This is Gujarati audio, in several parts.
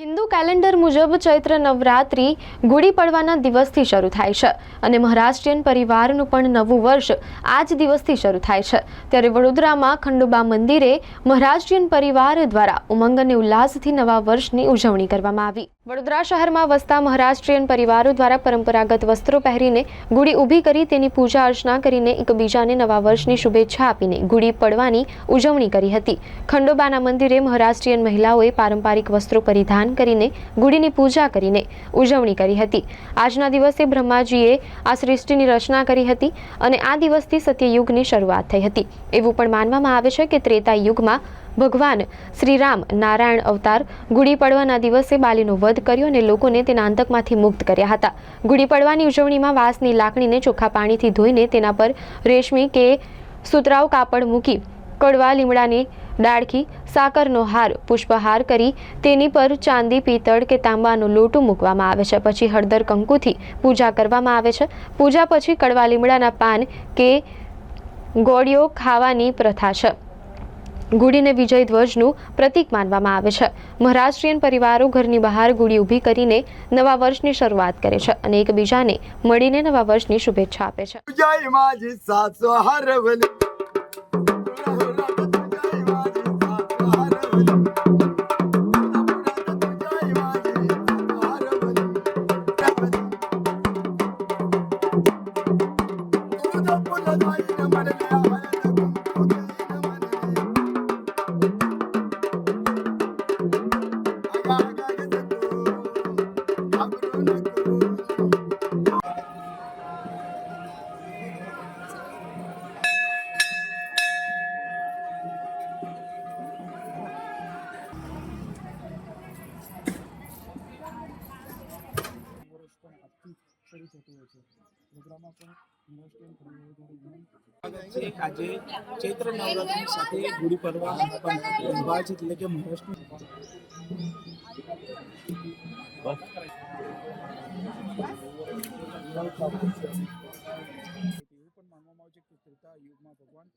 હિન્દુ કેલેન્ડર મુજબ ચૈત્ર નવરાત્રિ ગુડી પડવાના દિવસથી શરૂ થાય છે અને મહારાષ્ટ્રીયન પરિવારનું પણ નવું વર્ષ આ જ દિવસથી શરૂ થાય છે. ત્યારે વડોદરામાં ખંડોબા મંદિરે મહારાષ્ટ્રીયન પરિવાર દ્વારા ઉમંગ અને ઉલ્લાસથી નવા વર્ષની ઉજવણી કરવામાં આવી. વડોદરા શહેરમાં વસતા મહારાષ્ટ્રીયન પરિવારો દ્વારા પરંપરાગત વસ્ત્રો પહેરીને ગુડી ઊભી કરી તેની પૂજા અર્ચના કરીને એકબીજાને નવા વર્ષની શુભેચ્છા આપીને ગુડી પડવાની ઉજવણી કરી હતી. ખંડોબાના મંદિરે મહારાષ્ટ્રીયન મહિલાઓએ પારંપરિક વસ્ત્રો પરિધાન કરીને ગુડીની પૂજા કરીને ઉજવણી કરી હતી. આજના દિવસે બ્રહ્માજીએ આ સૃષ્ટિની રચના કરી હતી અને આ દિવસથી સત્યયુગની શરૂઆત થઈ હતી. એવું પણ માનવામાં આવે છે કે ત્રેતા યુગમાં ભગવાન શ્રીરામ નારાયણ અવતાર ગુડી પડવાના દિવસે બાલીનો વધ કર્યો અને લોકોને તેના અંતકમાંથી મુક્ત કર્યા હતા. ગુડી પડવાની ઉજવણીમાં વાંસની લાકડીને ચોખ્ખા પાણીથી ધોઈને તેના પર રેશમી કે સુતરાઉ કાપડ મૂકી, કડવા લીમડાની ડાળખી, સાકરનો હાર, પુષ્પહાર કરી તેની પર ચાંદી, પિત્તળ કે તાંબાનું લોટું મૂકવામાં આવે છે. પછી હળદર કંકુથી પૂજા કરવામાં આવે છે. પૂજા પછી કડવા લીમડાના પાન કે ગોળીઓ ખાવાની પ્રથા છે. ગુડીને વિજય ધ્વજનું પ્રતીક માનવામાં આવે છે. મહારાષ્ટ્રીયન પરિવારો ઘરની બહાર ગુડી ઊભી કરીને નવા વર્ષની શરૂઆત કરે છે અને એકબીજાને મળીને નવા વર્ષની શુભેચ્છા આપે છે. I'm gonna શરૂ થતું છે પ્રોગ્રામમાં પણ દ્વારા છે આજે ચૈત્ર નવરાત્રી સાથે ગુડી પડવા પણ એટલે કે મહારાષ્ટ્ર. માનવામાં આવે કે ત્રેતા યુગમાં ભગવાન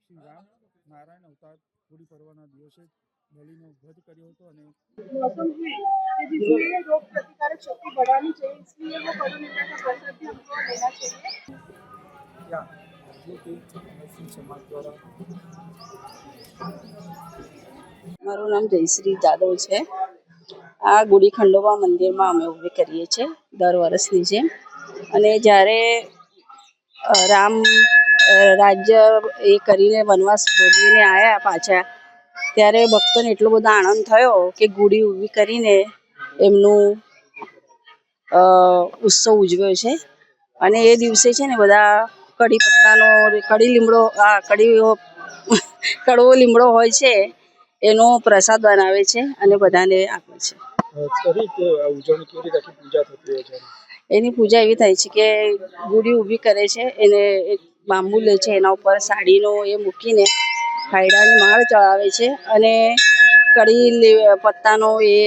શ્રી રામ નારાયણ અવતાર ગુડી પર્વના દિવસે બલિનો વધ કર્યો હતો અને मौसम है कि जिसमें रोग प्रतिकारक शक्ति बढ़ानी चाहिए इसलिए वो करुणा का प्रसाद भी हमको लेना चाहिए ત્યાં જે તે મુસ્લિમ સમાજ દ્વારા મારું નામ જયશ્રી જાદવ છે આ ગુડી ખંડોબા મંદિરમાં અમે ઊભી કરીએ છીએ દર વર્ષની જેમ અને જ્યારે અ, રામ અ, રાજ્ય એ કરીને વનવાસ ભોગવીને આવ્યા પાછા ત્યારે ભક્તોને એટલો બધો આનંદ થયો કે ગુડી ઊભી કરીને એમનું અ, ઉત્સવ ઉજવ્યો છે. અને એ દિવસે છે ને બધા કઢી પત્તાનો કડી લીમડો આ કડી કડવો લીમડો હોય છે એનો પ્રસાદ બનાવે છે અને બધાને આપે છે? એની પૂજા એવી થાય છે કે ગુડી ઊભી કરે છે એને એક બાંબુ લે છે એના ઉપર સાડીનો એ મૂકીને ખાયડાની માળ ચડાવે છે અને કડી પત્તાનો એ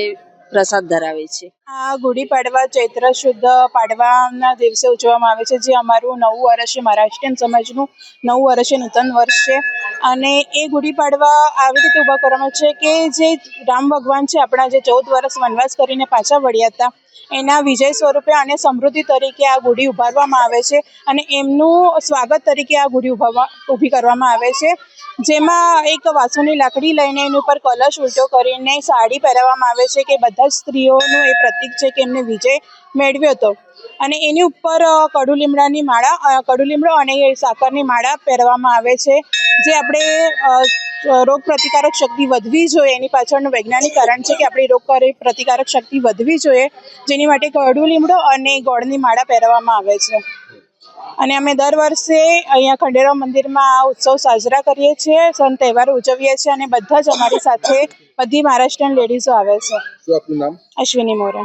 પ્રસાદ ધરાવે છે. આ ગુડી પાડવા, ચૈત્ર શુદ્ધ પાડવાના દિવસે ઉજવવામાં આવે છે, જે અમારું નવું વર્ષ છે મહારાષ્ટ્રીયન સમાજનું નવું વર્ષ છે, નૂતન વર્ષ છે. અને એ ગુડી પાડવા આવી રીતે ઊભા કરવામાં છે કે જે રામ ભગવાન છે, આપણા જે ચૌદ વર્ષ વનવાસ કરીને પાછા વળ્યા હતા એના વિજય સ્વરૂપે અને સમૃદ્ધિ તરીકે આ ગુડી ઉભારવામાં આવે છે અને એમનું સ્વાગત તરીકે આ ગુડી ઉભાવવા ઊભી કરવામાં આવે છે. જેમાં એક વાસુની લાકડી લઈને એની ઉપર કલશ ઉલટો કરીને સાડી પહેરાવવામાં આવે છે કે બધા જ સ્ત્રીઓનું એ પ્રતીક છે કે એમને વિજય મેળવ્યો હતો. અને એની ઉપર કડુ લીમડાની માળા કડુ લીમડો અને સાકરની માળા પહેરવામાં આવે છે. જે આપણે રોગ પ્રતિકારક શક્તિ વધવી જોઈએ એની પાછળનું વૈજ્ઞાનિક કારણ છે કે આપણી રોગ પ્રતિકારક શક્તિ વધવી જોઈએ જેની માટે કડુ લીમડો અને ગોળની માળા પહેરવામાં આવે છે. અને અમે દર વર્ષે અહીંયા ખંડેરાવ મંદિરમાં આ ઉત્સવ સાજરા કરીએ છીએ સન તહેવાર ઉજવીએ છીએ અને બધા જ અમારી સાથે બધી મહારાષ્ટ્રીયન લેડીઝો આવે છે. આપનું નામ? અશ્વિની મોરે.